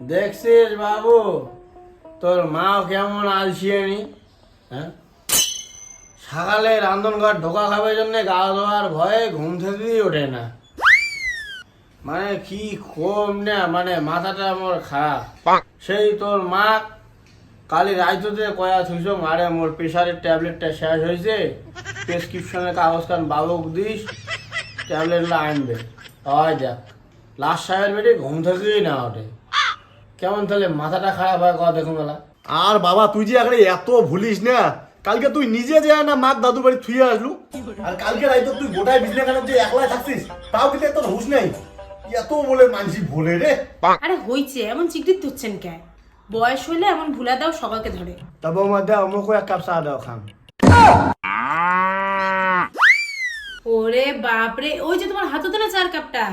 দেখছিস বাবু, তোর মাও কেমন আলসিয়ানি হ্যাঁ? সকালে রান্ধনঘর ঢোকা খাবার জন্য গা ধোয়ার ভয়ে ঘুম থেকেই ওঠে না। মানে কি কম না মানে মাথাটা আমার খারাপ। সেই তোর মা কালি রাইততে কয়া থুইছ মারে মোর প্রেশারের ট্যাবলেটটা শেষ হয়েছে প্রেসক্রিপশনের কাগজ কান বাবুক দিস ট্যাবলেটগুলো আনবে। হয় যাক। লাস্ট সাহেবের বেটে ঘুম থেকেই না ওঠে। কেমন তাহলে মাথাটা খারাপ হয় কথা দেখুন বেলা। আর বাবা তুই যে এখানে এত ভুলিস না কালকে তুই নিজে যে না মাক দাদু বাড়ি থুয়ে আসলু। আর কালকে রাইতো তুই গোটায় বিজনে কেন যে একলাই থাকছিস তাও কিন্তু এত হুশ নেই। এত বলে মানসি ভোলে রে। আরে হইছে এমন তুচ্ছেন কে? বয়স হইলে এমন ভুলা দাও সবাইকে ধরে। তা বৌমা দাও আমাকে এক কাপ চা দাও খাম। ওরে বাপরে ওই যে তোমার হাতে তো না চার কাপটা?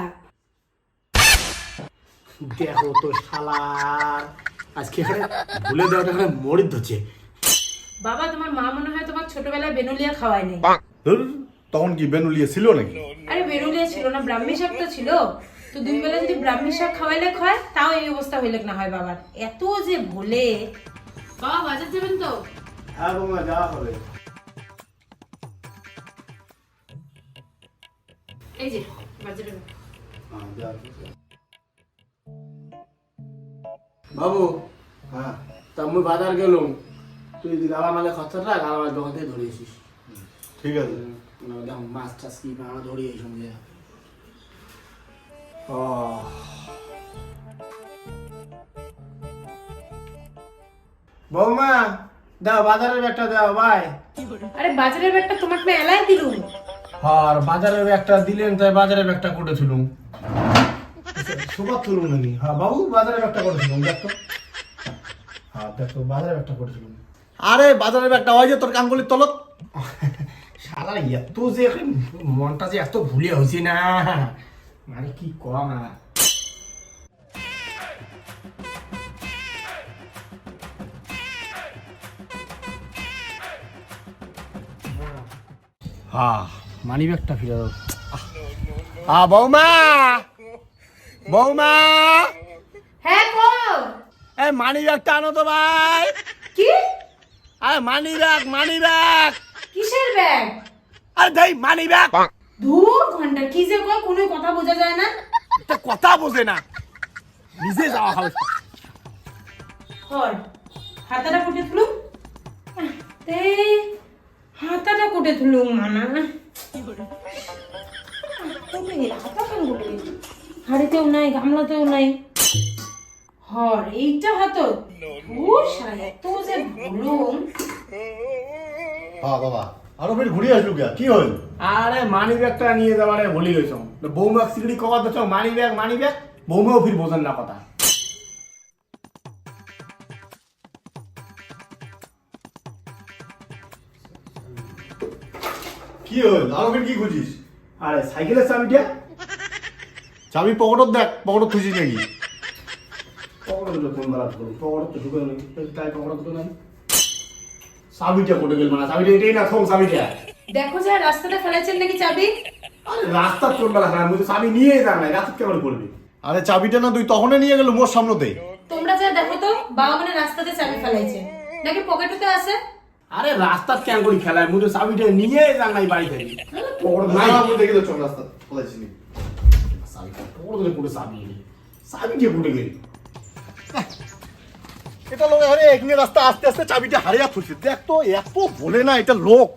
দেখো তো শালার। আজকে এখানে ভুলে দেওয়াটা এখানে মরিদ ধরছে বাবা তোমার মা মনে হয় তোমার ছোটবেলায় বেনুলিয়া খাওয়ায় নাই। তখন কি বেনুলিয়ে ছিল নাকি? আরে বেনুলিয়া ছিল না ব্রাহ্মী তো ছিল। তো দুই বেলা যদি ব্রাহ্মী শাক খাওয়াইলে হয় তাও এই অবস্থা হইলে না হয় বাবার। এত যে ভোলে। বাবা বাজার যাবেন তো? হ্যাঁ বৌমা যাওয়া হবে। এই যে বাজারে বাবু হ্যাঁ তা মুই বাজার গেলুম। তুই যদি গালামালে খরচাটা গালামালের দোকান থেকে ধরে এসিস। ঠিক আছে। মাছ টাছ কি আমরা ধরে এই সঙ্গে ও বৌমা দাও বাজারের ব্যাগটা দাও ভাই। আরে বাজারের ব্যাগটা তোমাকে এলাই দিলুম। আর বাজারের ব্যাগটা দিলেন তাই বাজারের ব্যাগটা সুপার তুলুম নাকি? হ্যাঁ বাবু বাজারের ব্যাগটা করে তুলুম দেখো হ্যাঁ দেখো বাজারের ব্যাগটা করে তুলুম আরে বাজারের একটা হয় যে তোর কাঙ্গুলির তলত। শালা এত যে মনটা যে এত ভুলে হয়েছি না। মানে কি কম না হ্যাঁ। মানি ব্যাগটা ফিরে দাও আ বৌমা! বৌমা! হ্যাঁ কো এই মানি ব্যাগটা আনো তো ভাই। কি? আরে মানি ব্যাগ মানি ব্যাগ কিসের ব্যাগ? আরে দেই মানি ব্যাগ দূর ঘণ্টা কি যে কয় কোনো কথা বোঝা যায় না। এটা কথা বোঝে না। নিজে যাওয়া হবে হর হাতাটা কুটে তুলুম তে হাতাটা কুটে তুলুম মানা কোটে গেল হাতা কেন কুটে গেল? হাড়িতেও নাই গামলাতেও নাই। হর এইটা হাত। ও সারা এত যে ভুলুম হ্যাঁ বাবা। আরও ফের ঘুরে আসলু কে কি হল? আরে মানি ব্যাগটা নিয়ে যাবারে ভুলে গেছ বৌমা সিগড়ি কবার দেখছ মানি ব্যাগ মানি ব্যাগ বৌমাও ফির বোঝেন না কথা। কি হল? আরও ফের কি খুঁজিস? আরে সাইকেলের চাবিটা? চাবি পকেটত দেখ পকেটত খুঁজিস নাকি? কোন বেলা ঢুকলো পকড় তো ঢুকে তাই পকড় দুটো নাই। চাবিটা কোটে গেল মানে? চাবিটা এটাই না থম চাবিটা দেখো যে রাস্তাটা ফেলেছেন নাকি চাবি? আরে রাস্তা কোন বেলা খারাপ তো চাবি নিয়ে যান নাই রাস্তা কেমন করবি? আরে চাবিটা না তুই তখনই নিয়ে গেল মোর সামনেতে তোমরা যা দেখো তো বাবা মানে রাস্তাতে চাবি ফেলাইছে। নাকি পকেটে আছে? আরে রাস্তা কেন করি খেলায়? মুই তো চাবিটা নিয়ে যান নাই বাড়ি থেকে। পকড় নাই দেখে তো চল রাস্তা ফলাইছিনি চাবিটা পকড় ধরে পুরো চাবি? নেই চাবি কোটে গেল? এটা লোক আরে এখানে রাস্তা আস্তে আস্তে চাবিটা হারিয়ে ফুটছে দেখ তো এত বলে না এটা লোক।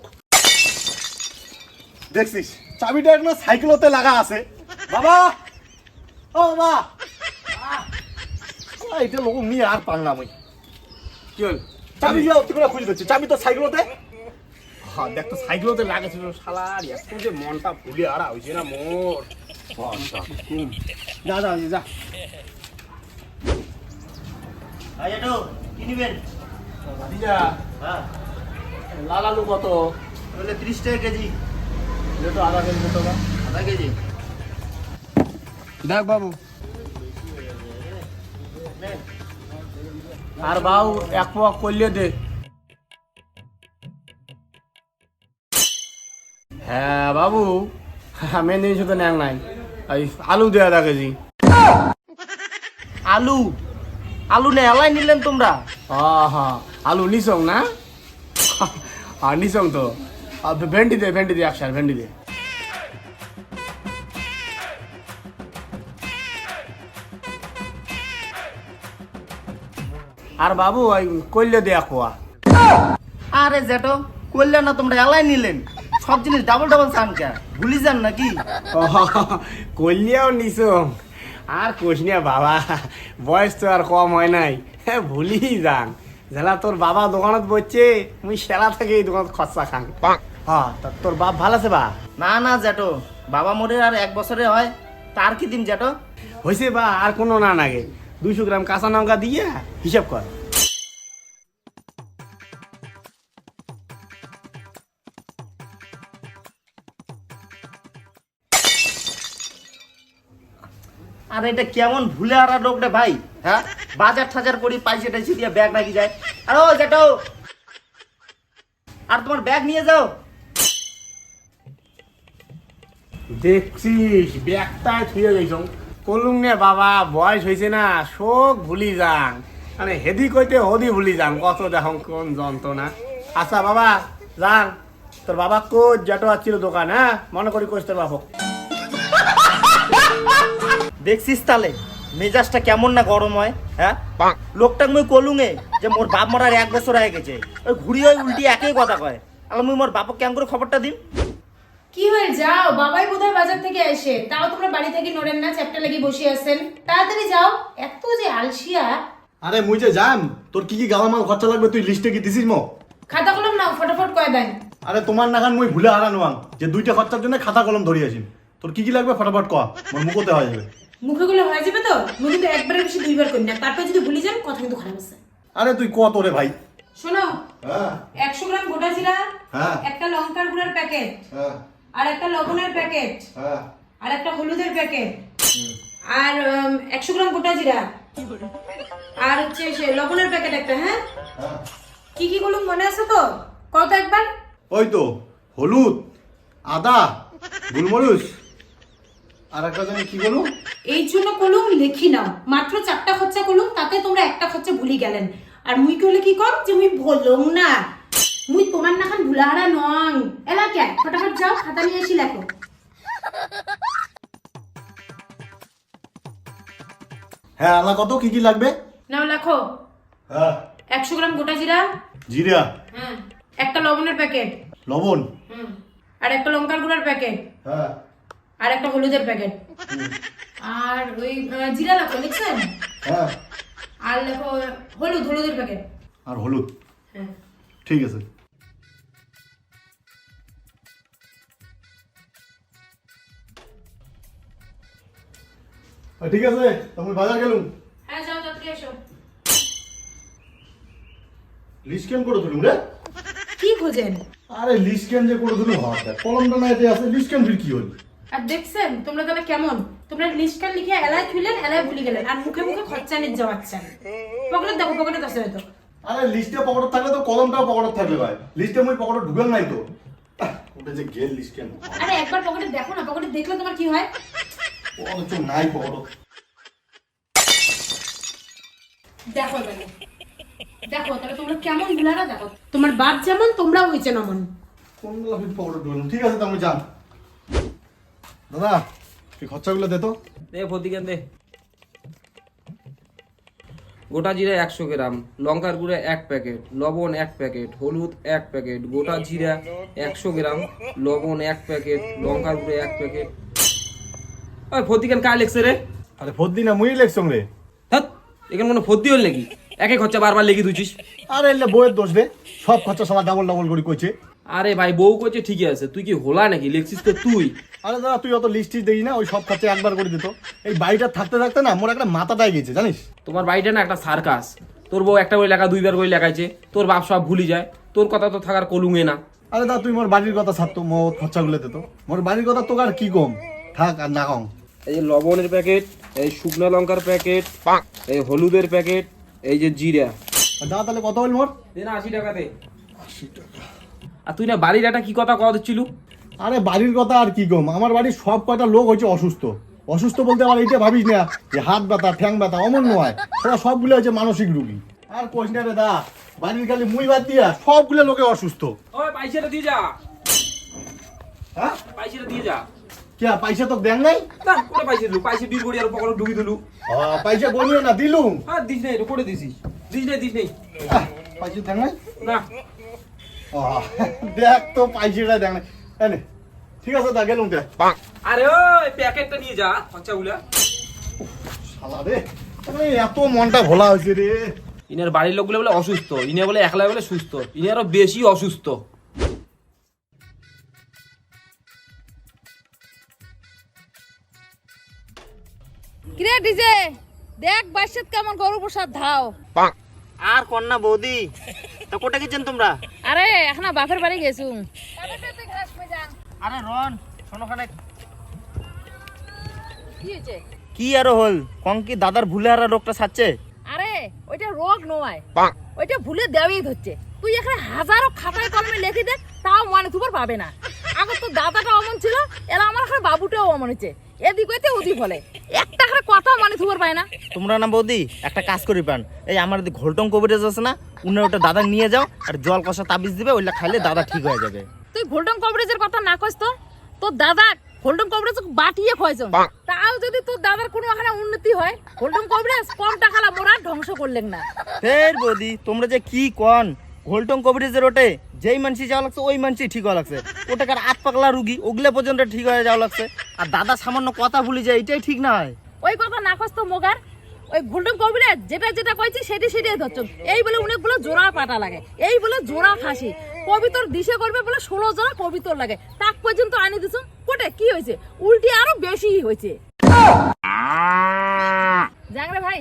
দেখছিস চাবিটা এখন সাইকেলতে লাগা আছে। বাবা! ও বাবা! এটা লোক নিয়ে আর পারলাম ওই। কি হল? চাবি দিয়ে অতি করে খুঁজে দিচ্ছি। চাবি তো সাইকেলতে? হ্যাঁ দেখ তো সাইকেলতে লাগেছিল শালার এত যে মনটা ভুলে আরা হয়েছে না মোর। যা যা যা। ভাতিজা হ্যাঁ। লাল আলু কত? বলে ত্রিশ টাকা কেজি। তো আধা কেজি তো আধা কেজি। দেখ বাবু। আর বাউ এক পোয়া করলে দে। হ্যাঁ বাবু। মেন জিনিস তো ন্যাং নাই। আলু দে আধা কেজি। আলু? আলু নে এলাই নিলেন তোমরা? আলু নিসং না? হ্যাঁ নিসং তো। আর ভেন্ডি দে ভেন্ডি দে একসার ভেন্ডি দে। আর বাবু ওই কইলে দে এক পোয়া আরে জেঠো করলে না তোমরা এলাই নিলেন। সব জিনিস ডাবল ডাবল চান কে? ভুলি যান নাকি? কল্যাও নিসং আর কোশ না বাবা বয়স তো আর কম হয় নাই। হ্যাঁ ভুলি যান। যেলা তোর বাবা দোকানত বসছে মুই সেলা থেকে এই দোকানত খরচা খান হ্যাঁ তোর বাপ ভালো আছে বা? না না জ্যাটো বাবা মরে আর এক বছরে হয় তার কি দিন জ্যাটো হয়েছে বা আর কোনো না নাগে। দুইশো গ্রাম কাঁচা লঙ্কা দিয়ে হিসাব কর। আর এটা কেমন ভুলে আর লোক রে ভাই হ্যাঁ? বাজার ঠাজার করি পাইছে টাইছে দিয়ে ব্যাগ রাখি যায়। আর ও জেঠো আর তোমার ব্যাগ নিয়ে যাও। দেখছিস, ব্যাগটায় থুয়ে গেছ। কলুম নে বাবা, বয়স হয়েছে না, শোক ভুলি যান মানে হেদি কইতে হদি ভুলি যান কত দেখুন কোন যন্ত্রণা। আচ্ছা বাবা, যান। তোর বাবা কোচ যেটো আসছিল দোকান হ্যাঁ? মনে করি কোচ তোর বাপক। দেখছিস তাহলে? মেজাজটা কেমন না গরম হয় হ্যাঁ? লোকটা মুই কলুঙে যে মোর বাপ মরার এক বছর হয়ে গেছে। ওই ঘুরি ওই উল্টি একই কথা কয়। আর মুই মোর বাপক কেমন করে খবরটা দিন কি হয়ে যাও বাবাই বোধহয় বাজার থেকে আসে। তাও তোমরা বাড়ি থেকে নড়েন না চ্যাপটা লাগিয়ে বসে আছেন। তাড়াতাড়ি যাও এত যে আলসিয়া। আরে মুই যে যাম তোর কি কি গালামাল খরচা লাগবে তুই লিস্টে কি দিছিস মো খাতা কলম নাও ফটাফট কয় দেন। আরে তোমার নাগান মুই ভুলে হারানো আম যে দুইটা খরচার জন্য খাতা কলম ধরি আসিম তোর কি কি লাগবে ফটাফট ক মোর মুখতে হয়ে যাবে। মুখে গুলো হয়ে যাবে তো? মুখে কিন্তু একবারের বেশি দুইবার করি না। তারপর যদি ভুলে যান কথা কিন্তু খারাপ আছে। আরে তুই ক তোরে ভাই? শোনো হ্যাঁ। একশো গ্রাম গোটা জিরা হ্যাঁ। একটা লঙ্কার গুঁড়ার প্যাকেট হ্যাঁ। আর একটা লবণের প্যাকেট হ্যাঁ। আর একটা হলুদের প্যাকেট আর একশো গ্রাম গোটা জিরা আর হচ্ছে সে লবণের প্যাকেট একটা হ্যাঁ? হ্যাঁ। কি কি গুলো মনে আছে তো? কত একবার। ওই তো হলুদ আদা গোলমরিচ আর একটা জানি কি বলু এই জন্য কলুম লিখি নাও মাত্র চারটা খরচা কলুম তাতে তোমরা একটা খরচা ভুলি গেলেন। আর মুই কইলে কি কর যে মুই বললাম না? মুই তোমার নাখান ভুলাহারা নং এলা কে? ফটাফট যাও খাতা নিয়ে এসি লেখো। হ্যাঁ আলা কত? কি কি লাগবে? নাও লেখো। হ্যাঁ। একশো গ্রাম গোটা জিরা। জিরা? হ্যাঁ একটা লবণের প্যাকেট। লবণ? হুম। আর একটা লঙ্কার গুঁড়ার প্যাকেট। হ্যাঁ। আর একটা হলুদের প্যাকেট। আর ওই জিরা লেখো লিখছেন হ্যাঁ। আর লেখো হলুদ হলুদের প্যাকেট। আর হলুদ। হ্যাঁ। ঠিক আছে। ঠিক আছে তুমি বাজার গেলুম। হ্যাঁ যাও তাড়াতাড়ি এসো। লিস্ট কেন করে দিলুম রে? কি খোঁজেন? আরে লিস্ট কেন যে করে দিলুম? দেখ কলমটা না এতে আছে লিস্ট কেন ফির কি হল আর দেখছেন তোমরা তাহলে কেমন? তোমরা লিস্টটা লিখে এলায় থুইলেন এলায় ভুলে গেলেন। আর মুখে মুখে খরচা নিয়ে যাওয়াচ্ছেন পকেটে দেখো পকেটে আছে হয়তো। আরে লিস্টে পকেটে থাকলে তো কলমটাও পকেটে থাকলে ভাই। লিস্টে মুই পকেটে ঢুকেন নাই তো। ওটা যে গেল লিস্ট কেন? আরে একবার পকেটে দেখো না পকেটে দেখলে তোমার কি হয়? অথচ নাই পকেটে। দেখো এবারে দেখো তাহলে তোমরা কেমন ভুলারা দেখো? তোমার বাপ যেমন তোমরাও হয়েছে নমন কোন লাফির পকেটে ঢুকলাম ঠিক আছে তাহলে যান দাদা এই খরচাগুলো দে তো। দে ফতিকেন দে। গোটা জিরা একশো গ্রাম লঙ্কার গুঁড়া এক প্যাকেট লবণ এক প্যাকেট হলুদ এক প্যাকেট গোটা জিরা একশো গ্রাম লবণ এক প্যাকেট লঙ্কার গুঁড়া এক প্যাকেট। ওই ফতিকেন কায় লেগছে রে? আরে ফদ্দি না মুই লেখছং রে। হ্যাঁ এখানে কোনো ফদ্দি হল নাকি? একে খরচা বারবার লেগে দুছিস আরে এলে বইয়ের দোষ রে সব খরচা সবার ডাবল ডাবল করে কইছে। আরে ভাই বউ করছে ঠিকই আছে। তুই কি হোলা নাকি? লেখছিস তো তুই। আরে দাদা তুই অত লিস্ট দেখি না ওই সব খরচা একবার করে দিত। এই বাড়িটা থাকতে থাকতে না মোর একটা মাথা মাথাটাই গেছে জানিস? তোমার বাড়িটা না একটা সার্কাস। তোর বউ একটা বই লেখা দুইবার বই লেখাইছে। তোর বাপ সব ভুলি যায়। তোর কথা তো থাকার কলুঙে না। আরে দাদা তুই মোর বাড়ির কথা ছাড়তো মোর খরচাগুলো দিত মোর বাড়ির কথা তোকে আর কি কম? থাক আর না কম। এই যে লবণের প্যাকেট এই শুকনো লঙ্কার প্যাকেট এই হলুদের প্যাকেট এই যে জিরা। দাদা তাহলে কত হল মোট দে না আশি টাকাতে আর তুই না বাড়ির একটা কি কথা কথা দিচ্ছিলু? আরে বাড়ির কথা আর কি গম আমার বাড়ির সব কয়টা লোক হচ্ছে অসুস্থ। অসুস্থ বলতে আমার এইটা ভাবিস না যে হাত ব্যথা ঠ্যাং ব্যথা অমন নয়। ওরা সবগুলো হচ্ছে মানসিক রুগী। আর কোশ না রে দা বাড়ির খালি মুই বাদ দিয়া সবগুলো লোকে অসুস্থ। ওই পয়সাটা দিয়ে যা। হ্যাঁ? পয়সাটা দিয়ে যা। কে পয়সা তো দেন নাই? না কোটা পয়সা দিলু? পয়সা বিল করি আর পকেটে ঢুকি দিলু। পয়সা গনিও না দিলুম। হ্যাঁ দিস নেই করে দিছিস। দিস নাই দিস নেই। পয়সা দেন নাই? না। দেখ তো নাই এই নে, ঠিক আছে দা গেলুম তে আরে ওই প্যাকেটটা নিয়ে যা শালা রে এত মনটা ভোলা হয়েছে রে। ইনার বাড়ির লোকগুলো বলে অসুস্থ ইনে বলে একলা বলে সুস্থ ইনি আরও বেশি অসুস্থ। কিরে ডিজে দেখ বাইশত কেমন গরু প্রসাদ ধাও। আর কন্যা বৌদি তা কোটা গেছেন তোমরা? আরে এখন বাপের বাড়ি গেছুম আরে রন শোনোখানে কি হয়েছে? কি আরও হল? কং কি দাদার ভুলে আর রোগটা সাচ্ছে আরে ওইটা রোগ নয়। ওইটা ভুলে দেওয়াই ধরছে। তুই এখানে হাজারো খাতায় কলমে লিখে দে তাও মনে তুবার পাবে না আগে তো দাদাটা অমন ছিল এরা আমার এখানে বাবুটাও অমন হচ্ছে এদিক হইতে ওদিক বলে। একটা করে কথা মনে পায় না। তোমরা না বৌদি একটা কাজ করি পান। এই আমার যে ঘোলটং কবিরাজ আছে না উনি ওটা দাদা নিয়ে যাও আর জল কষা তাবিজ দিবে ওইটা খাইলে দাদা ঠিক হয়ে যাবে। তুই গোল্ডেন কভারেজের কথা না কইস তো। তোর দাদা গোল্ডেন কভারেজ বাটিয়ে খয়েছ তাও যদি তোর দাদার কোনো এখানে উন্নতি হয় গোল্ডেন কভারেজ কম টাকা মোরা ধ্বংস করলেন না। ফের বৌদি তোমরা যে কি কন? ঘোলটং কবিরাজের ওটে যেই মানসি যাওয়া লাগছে ওই মানসি ঠিক হওয়া লাগছে। ওটাকার আট পাগলা রুগী ওগুলো পর্যন্ত ঠিক হয়ে যাওয়া লাগছে। আর দাদা সামান্য কথা ভুলে যায় এটাই ঠিক না হয়। ওই কথা না কইস তো মোগার। ওই গোল্ডেন কভারেজ যেটা যেটা কইছি সেটা সেটাই ধরছ। এই বলে অনেকগুলো জোড়া পাটা লাগে। এই বলে জোড়া খাসি কবিতর দিশে করবে বলে ষোলো জোড়া কবিতর লাগে। তাক পর্যন্ত আনি দিছ। কোটে কি হয়েছে? উল্টি আরও বেশি হয়েছে। জাংরে ভাই?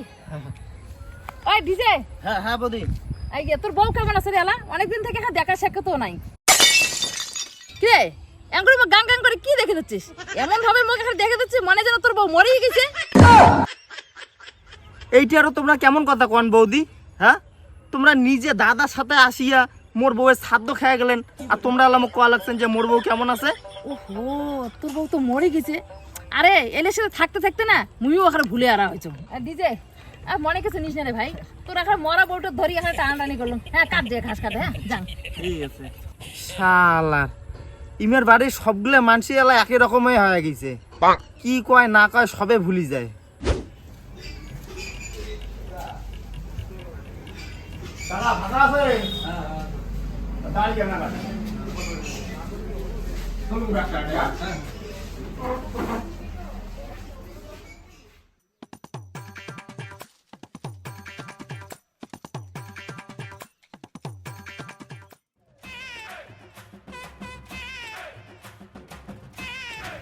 ওই ডিজে? হ্যাঁ হ্যাঁ বৌদি। এই তোর বউ কেমন আছে রে অনেকদিন থেকে এখানে দেখা সাক্ষাৎ নাই। কে এমন করে গান গান করে কি দেখে দিচ্ছিস এমন ভাবে মুখ এখানে দেখে দিচ্ছিস মনে যেন তোর বউ মরেই গেছে। এইটারও তোমরা কেমন কথা কন বৌদি? হ্যাঁ? তোমরা নিজে দাদার সাথে আসিয়া মোর বউয়ের খাদ্য খেয়ে গেলেন আর তোমরা আলাম কোয়া লাগছেন যে মোর বউ কেমন আছে? ওহো তোর বউ তো মরে গেছে। আরে এলে সাথে থাকতে থাকতে না মুইও ওখানে ভুলে আরা হয়েছ ডিজে আর মনে কিছু নিস না রে ভাই। তোর এখানে মরা বউটা ধরি এখানে টানাটানি করলাম। হ্যাঁ কাট যে ঘাস কাটে হ্যাঁ যান। ঠিক আছে। শালার। ইমের বাড়ির সবগুলো মানসি এলা একই রকমই হয়ে গেছে। কি কয় না কয় সবে ভুলি যায়।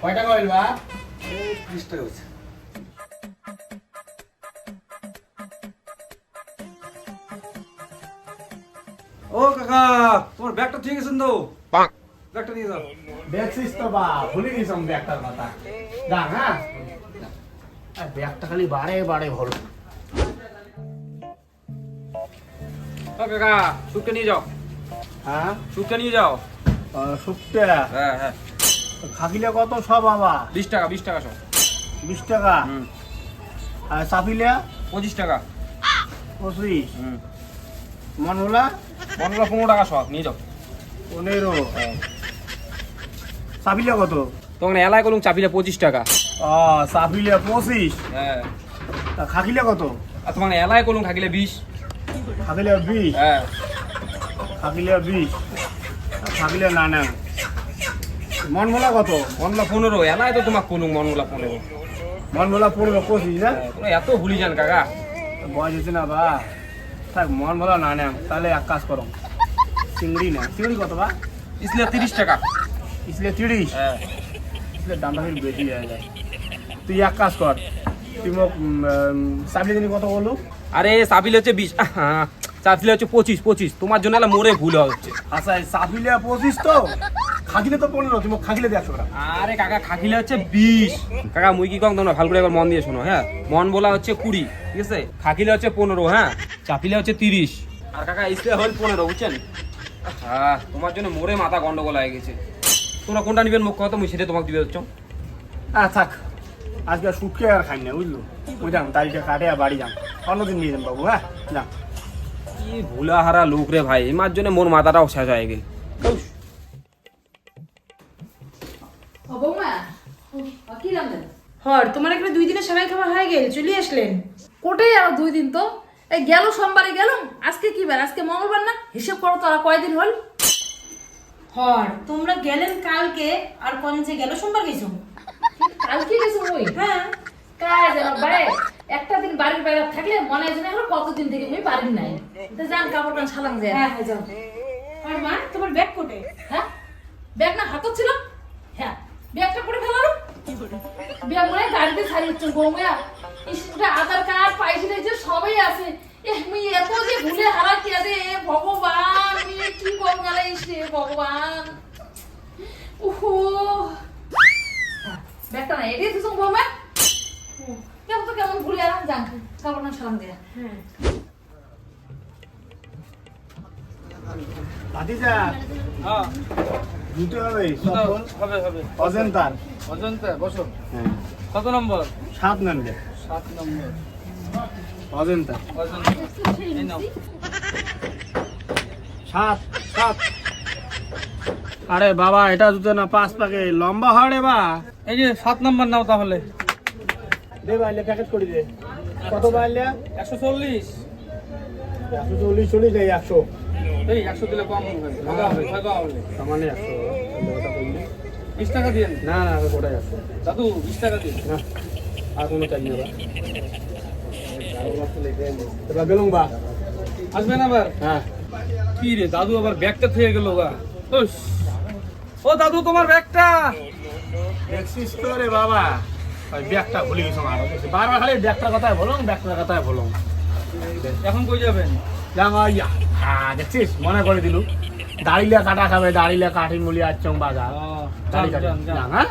কয়টা কইল বা ত্রিশ টাকা হচ্ছে ও কাকা তোমার ব্যাগটা ঠিক আছে তো? ব্যাগটা নিয়ে যাও। দেখছিস তো বা ভুলে গেছিলাম ব্যাগটার কথা। যা হ্যাঁ? ব্যাগটা খালি বাড়ে বাড়ে ভরো। ও কাকা সুটটা নিয়ে যাও। হ্যাঁ? সুটটা নিয়ে যাও। সত্যি হ্যাঁ হ্যাঁ। খাকিলে কত সব বাবা বিশ টাকা বিশ টাকা সব। বিশ টাকা? হুম। আর চাপিলে? পঁচিশ টাকা। পঁচিশ। হুম। মনগুলা পনেরো টাকা সব নিয়ে যাও। পনেরো। চাপিলে কত? তোমার এলাকায় করুন চাপিলে পঁচিশ টাকা। ও চাপিলে পঁচিশ। হ্যাঁ। তা খাকিলে কত? আর তোমার এলাকায় করুন থাকিলে বিশ। খাকিলে বিশ? হ্যাঁ। খাকিলে বিশ। খাকিলে না না। মনমোলা কত? মনলা পনেরো এলাকায় তো তোমার করুন মনগুলা পনেরো। মনমোলা পনেরো পঁচিশ না? তোমরা এত ভুলি যান কাকা। বয়স হয়েছে না বা? থাক মন ভালো না নেন তাহলে এক কাজ করো। চিংড়ি না। চিংড়ি কত বা? ইসলে তিরিশ টাকা। ইসলে তিরিশ? হ্যাঁ। ইসলে দামটা কিন্তু বেশি হয়ে যায়। তুই এক কাজ কর। তুই মোক চাবলি দিনি কত বললু? আরে চাপিলে হচ্ছে বিশ চাপিলে হচ্ছে পঁচিশ পঁচিশ। তোমার জন্য মোরে ভুল হচ্ছে। আচ্ছা চাপিলে পঁচিশ তো? খাকিলে তো পনেরো তুমি খাকিলে দিয়ে একশো গ্রাম আরে কাকা খাকিলে হচ্ছে বিশ কাকা মুই কি কম তোমরা ভালো করে একবার মন দিয়ে শোনো হ্যাঁ? মন বলা হচ্ছে কুড়ি ঠিক আছে? খাকিলে হচ্ছে পনেরো হ্যাঁ? চাপিলে হচ্ছে তিরিশ। আর কাকা ইসলে হল পনেরো বুঝছেন? হ্যাঁ তোমার জন্য মোরে মাথা গন্ডগোল হয়ে গেছে। তোমরা কোনটা নিবেন মুখ কথা মুই সেটা তোমাকে দিবে হচ্ছ। হ্যাঁ থাক। আজকে আর শুটকে আর খাই না বুঝলো? বুঝলাম তারিখে কাটে আর বাড়ি যান অন্যদিন নিয়ে যান বাবু হ্যাঁ? যান কি ভুলা হারা লোক রে ভাই এমার জন্য মোর মাথাটাও শেষ হয়ে গেল বৌমা কি রান্ধেন হর তোমার একটা দুই দিনের সেমাই খাওয়া হয়ে গেল চলে আসলেন। কোটাই আর দুই দিন তো। এই গেল সোমবারে গেলাম। আজকে কি বার? আজকে মঙ্গলবার না? হিসেব করো তো আর কয়দিন হল? হর তোমরা গেলেন কালকে আর কোন যে গেল সোমবার গেছো? কালকে গেছো ওই হ্যাঁ। কাজ আমার ভাই একটা দিন বাড়ির বাইরে থাকলে মনে হয় যেন এখন কতদিন থেকে আমি বাড়ির নাই। তো যান কাপড় টান সালাম যায় হ্যাঁ হ্যাঁ যাও। আর মা তোমার ব্যাগ কোটে? হ্যাঁ? ব্যাগ না হাতত ছিল? হ্যাঁ ব্যাগটা করে? ফেলালো ব্যাগ মনে গাড়িতে ছাড়িয়ে হচ্ছে বৌমা স্কুলটা আধার কার্ড পাইছি যে সবাই আছে। মুই এত যে ভুলে হারা কে রে ভগবান আমি কি করব গালাইস রে ভগবান। উহো। ব্যাগটা না এটাই তো বৌমা কেমন তো কেমন ভুলে আরাম যান কাপড় না সালাম দেয়া। হ্যাঁ। ভাতিজা হ্যাঁ। জুতো হবে সফল হবে হবে। অজন্তার। অজন্তা বসো। হ্যাঁ। কত নম্বর? সাত গে সাত নম্বর। অজন্তা। অজন্তা এই নাও। সাত সাত। আরে বাবা এটা জুতো না পাঁচ পাকে। লম্বা হয় রে বা। এই যে সাত নম্বর নাও তাহলে। দে বাইলে প্যাকেট করে দে। কত বাইলে একশো চল্লিশ। একশো চল্লিশ চল্লিশ একশো। এই একশো দিলে কম হবে ভাগা হবে ভাগা হবে। তার একশো বিশ টাকা দিয়ে। না না ওটাই একশো দাদু বিশ টাকা দিন না আর কোনো চাই না বা এবার গেলুম বা। আসবেন আবার? হ্যাঁ। কি রে দাদু আবার ব্যাগটা থেকে গেল ও দাদু তোমার ব্যাগটা? দেখছিস তো রে বাবা। ব্যাগটা ভুলে গেছো আর বারবার খালি ব্যাগটার কথাই বলুন ব্যাগটার কথাই বলুন। এখন কই যাবেন? যাম ইয়া হ্যাঁ দেখছিস? মনে করে দিলু। দাঁড়িলে কাটা খাবে দাঁড়িলে কাঠি মুলি বাজার দাড়ি কাটি। যান, যান, যান হ্যাঁ।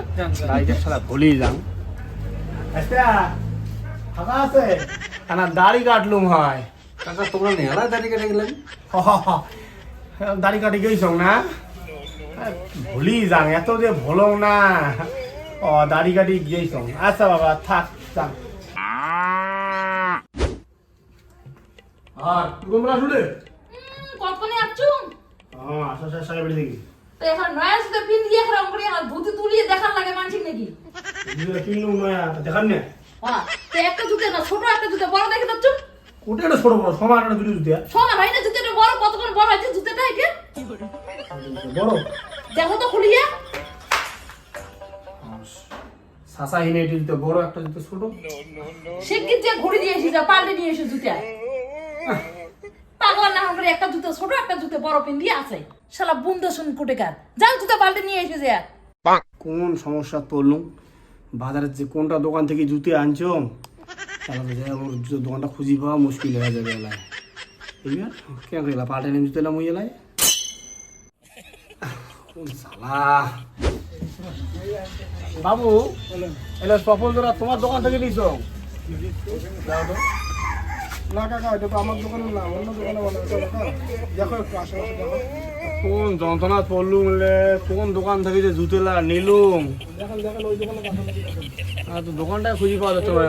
দাড়িটা সারা ভুলেই যান। আচ্ছা ফাঁকা আছে? না দাড়ি কাটলুম হয়। কাকা তোমরা নেহারা দাঁড়িয়ে কেটে গেলেন? হ, হ, হ। দাড়ি কাটি গেছ না? ভুলি যান এত যে ভুলং না। ও দাড়ি কাটি গিয়েছ আচ্ছা বাবা থাক যান। আর তোমরা শুনে হ্যাঁ দেখি। তো এখন নয়া সুতো পিন দিয়ে এখন ধুতি তুলিয়ে দেখার লাগে মানসিক নাকি? কিনলুম দেখান না। হ্যাঁ তো একটা জুতে না ছোট একটা জুতে বড় দেখে যাচ্ছ ওটা একটা ছোট বড় সমান একটা দুটো জুতিয়া শোনা ভাই না জুতেটা বড় কতক্ষণ বড় আছে জুতেটা একে? বড়? দেখো তো খুলিয়ে। সাসা হিনে এটি জুতো বড় একটা জুতো ছোট। শিগগির যে ঘুরে দিয়ে এসে যা পাল্টে নিয়ে এসে জুতা করে একটা জুতো ছোট, একটা জুতো বড় পিন দিয়ে আছে। শালা বুন্দা শুন কুটেকার। যাও জুতো পাল্টে নিয়ে এসে যা। কোন সমস্যা পড়লুম? বাজারের যে কোনটা দোকান থেকে জুতো আনছো? তাহলে তো জুতোর দোকানটা খুঁজি পাওয়া মুশকিল হয়ে যাবে এলায়। এইবার কেন গেলা পাল্টে নিয়ে জুতো এলাম ওই এলায়? সালা বাবু এলা সফল ধরা তোমার দোকান থেকে নিছো। না কাকা এটা তো আমার দোকানে না অন্য দোকানে বলো দেখো দেখো একটু আশেপাশে দেখো। কোন যন্ত্রণা পড়লুম লে কোন দোকান থেকে যে জুতেলা নিলুম? তো দোকানটা খুঁজে পাওয়া যাচ্ছে বা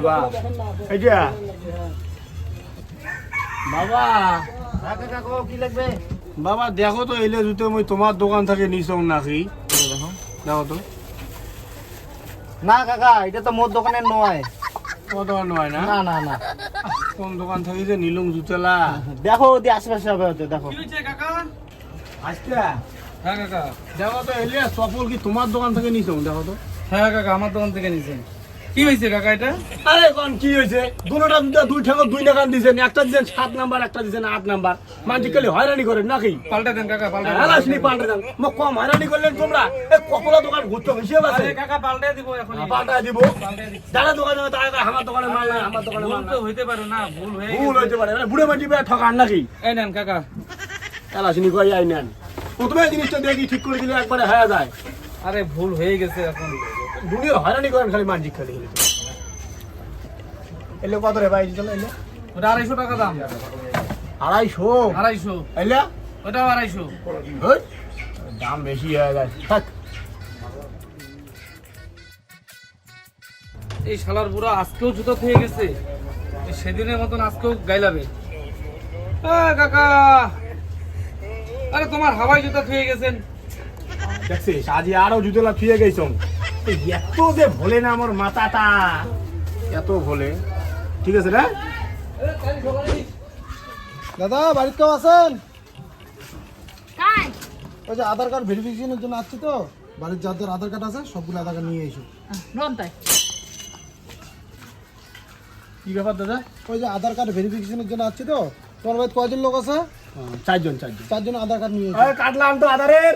বাবা। কি লাগবে? বাবা দেখো তো এলে জুতো মই তোমার দোকান থেকে নিছং নাকি? দেখো। দেখো তো। না কাকা এটা তো মোর দোকানের নয়। না? না না না। কোন দোকান থেকে যে নিলুম জুতেলা? দেখো ওদি আশেপাশে হবে হয়তো দেখো। কাকা? আচ্ছা হ্যাঁ কাকা। দেখো তো এলে সফল কি তোমার দোকান থেকে নিছো? দেখো তো। হ্যাঁ কাকা আমার দোকান থেকে নিছেন কি হয়েছে কাকা এটা? আরে কোন কি হয়েছে? দুটোটা দুটো দুই ঠাকুর দুই টাকা দিয়েছেন একটা দিয়েছেন সাত নাম্বার একটা দিয়েছেন আট নাম্বার। মানুষ কালি হয়রানি করেন নাকি? পাল্টে দেন কাকা পাল্টে। আলাসনি পাল্টে দেন। মোক কম হয়রানি করলেন তোমরা। এ কপলা দোকান ঘুরতে হিসেব আছে। কাকা পাল্টে দিব এখন পাল্টা দিব। পাল্টে দিব। যারা দোকানে তারা আমার দোকানে মাল নাই আমার দোকানে মাল তো হইতে পারে না ভুল হয়ে ভুল হইতে পারে। বুড়ে মাটি ঠকান নাকি? এই নেন কাকা। এলাসনি কই আই নেন? প্রথমে জিনিসটা দেখি ঠিক করে দিলে একবারে হয়ে যায়। আরে ভুল হয়ে গেছে এখন। দুনিয়ার হয়রানি করেন খালি মানজিক খালি। খালি এলে কত রে ভাই? চলো এলে। ওটা আড়াইশো টাকা দাম। আড়াইশো? আড়াইশো। এলে? ওটাও আড়াইশো। দাম বেশি হয়ে যায়। থাক। এই শালার বুড়া আজকেও জুতো হয়ে গেছে। সেদিনের মতন আজকেও গাইলাবে। কাকা! আরে তোমার হাওয়াই জুতা থুয়ে গেছেন। দেখছিস? আজ আরও জুতোলা থুয়ে গেছ এত যে ভোলে না আমার মাথাটা। এত ভোলে। ঠিক আছে না? দাদা বাড়িতে কেউ আছেন? ওই যে আধার কার্ড ভেরিফিকেশনের জন্য আসছি তো। বাড়ির যাদের আধার কার্ড আছে সবগুলো আধার কার্ড নিয়ে এসো। কি ব্যাপার দাদা? ওই যে আধার কার্ড ভেরিফিকেশনের জন্য আসছি তো। তোমার বাড়িতে কয়জন লোক আছে? চারজন চারজন। চারজন আধার কার্ড নিয়ে কাটলাম তো আধারের।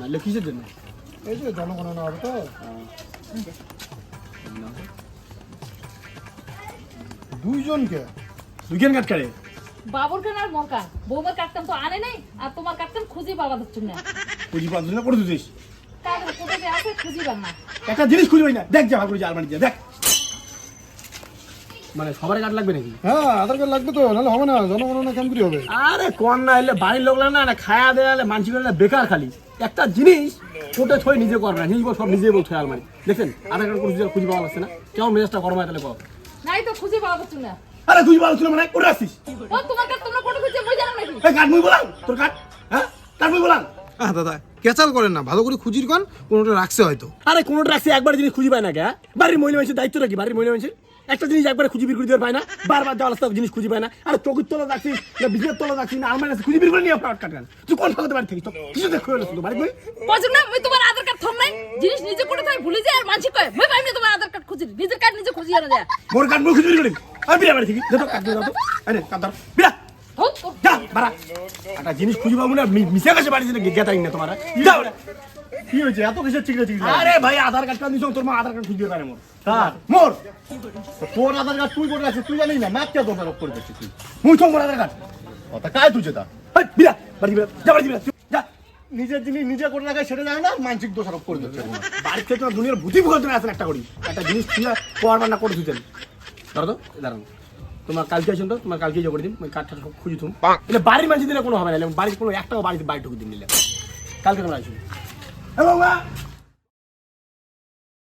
নাহলে কিসের জন্য? এই যে জনগণনা হবে তো। দুইজনকে? দুইখান কাট কাটে। বাবুর কেন আর মোর কান বৌমার কাটতাম তো আনে নাই আর তোমার কাটতাম খুঁজি পাবা দিচ্ছি না। পুঁজি পাঁচ দিনে করে দিস কাদের কোটে যে আছে খুঁজি পান না। একটা জিনিস খুঁজবই না। দেখ যা ভালো করে আলমারি দেখ। মানে সবার কাট লাগবে নাকি? হ্যাঁ আধার কার্ড লাগবে তো নাহলে হবে না জনগণনা কেমন করে হবে? আরে কোন না এলে বাড়ির লোক না না খায়া দেয়ালে মানসিক বেকার খালি। একটা জিনিস কোটে থই নিজে করবে না নিজে সব নিজে বলছে আলমারি। দেখেন আধার কার্ড করে খুঁজে পাওয়া যাচ্ছে না। কেমন মেজাজটা গরম হয় তাহলে কও নাই তো খুঁজি পাওয়া দিচ্ছি না। আরে খুঁজে পাওয়া যাচ্ছে না মানে করে আসছিস ও তোমার কাট তোমরা কোটে খুঁজে মই জানো নাকি এই কাট মুই বলাম? তোর কাট হ্যাঁ? কাট মুই বলাম? হ্যাঁ দাদা কেচাল করেন না ভালো করে খুঁজির কন কোনোটা রাখছে হয়তো। আরে কোনোটা রাখছে একবার জিনিস খুঁজে পায় না কে? বাড়ির মহিলা মানুষের দায়িত্ব নাকি বাড়ির মহিলা মানুষের? একটা জিনিস একবারে খুঁজে বের করে দিতে পায় না বারবার যাওয়ার রাস্তা জিনিস খুঁজে পায় না। আর চোখের তলা রাখছিস না বিজনেস তলা রাখছিস না? আলমারি আছে খুঁজে বের করে নিয়ে আপনার কাটকান তুই কোন ফাঁকাতে বাড়ি থাকিস? তো কিছু দেখো না শুধু বাড়ি কই? পছন্দ না মই তোমার আধার কার্ড থম নাই জিনিস নিজে কোটে তাই ভুলে যায় আর মানছি কয় মই পাইনি তোমার আধার কার্ড খুঁজি নিজের কার্ড নিজে খুঁজি আনা যায়। মোর কাট মুই খুঁজে বের করে আমি বিরা বাড়ি থেকে দেখো কাট দাও তো। আরে কাট দাও বিরা যা বাড়া। একটা জিনিস খুঁজে পাবো না মি- মিশে গেছে বাড়ি থেকে গেতাই না তোমার। যাও রে। কি হয়েছে? এত কিসের চিকড়ে চিকড়ে আরে ভাই আধার কার্ড কান দিছ তোর মা আধার কার্ড খুঁজে পারে মোর। কার? মোর! তোর আধার কার্ড তুই করে রাখছিস তুই জানিস না মাছ কে দোষারোপ করে দিচ্ছিস তুই। মুই তো মোর আধার কার্ড। কথা কায় তুই যেটা? বিরা বাড়ি বিরা যা, বাড়ি বিরা যা। নিজের জিনিস নিজে করে রাখায় সেটা জানে না, মানসিক দোষারোপ করে দিচ্ছে। বাড়ি থেকে দুনিয়ার ভূতি ভুগল তুমি আসেন একটা করি। একটা জিনিস খুঁজে পাওয়ার না করে দিতেন ধরো তো দাঁড়ান তোমার কালকে আসুন তো, তোমার কালকে করে দিন, ওই কাঠটা সব খুঁজি তুমি। এটা বাড়ির মানুষ দিলে কোনো হবে না বাড়ির কোনো একটাও বাড়িতে বাড়ি ঢুকে দিন নিলে। কালকে তোমরা আসুন। বাবা!